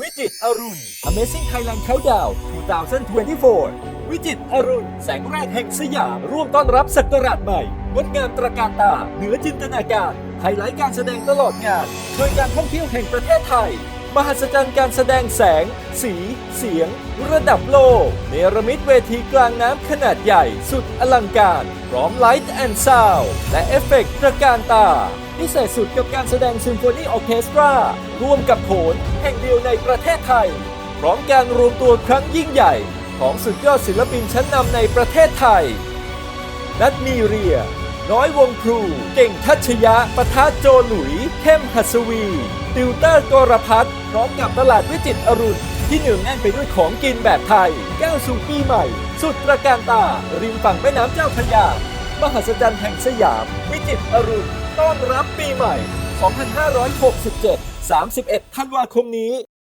วิจิตอรุณ Amazing Thailand Countdown 2024 วิจิตอรุณ แสงแรกแห่งสยาม ร่วมต้อนรับศักราชใหม่ งดงามตระการตา เหนือจินตนาการ ไฮไลท์การแสดงตลอดงานโดยการท่องเที่ยวแห่งประเทศไทย มหัศจรรย์การแสดงแสง สี เสียง ระดับโลก เนรมิตเวทีกลางน้ำขนาดใหญ่ สุดอลังการ พร้อมไลท์แอนด์ซาวและเอฟเฟกต์ตระการตา พิเศษสุดกับการแสดงซิมโฟนีออเคสตราร่วมกับโขน แห่งเดียวในประเทศไทย พร้อมการรวมตัวครั้งยิ่งใหญ่ ของสุดยอดศิลปินชั้นนำในประเทศไทย นัดมีเรีย น้อยวงพลูเก่งทัชยะปะทะโจหลุย เข้มหัสวี ติวเตอร์กรพัฒน์พร้อมกับตลาดวิจิตรอรุณที่เหนืองแน่นไปด้วยของกินแบบไทยก้าวสู่ปีใหม่ สุดตระการตา ริมฝั่งแม่น้ำเจ้าพระยา มหัศจรรย์แห่งสยาม วิจิตรอรุณ ต้อนรับปีใหม่ 2567 31 ธันวาคมนี้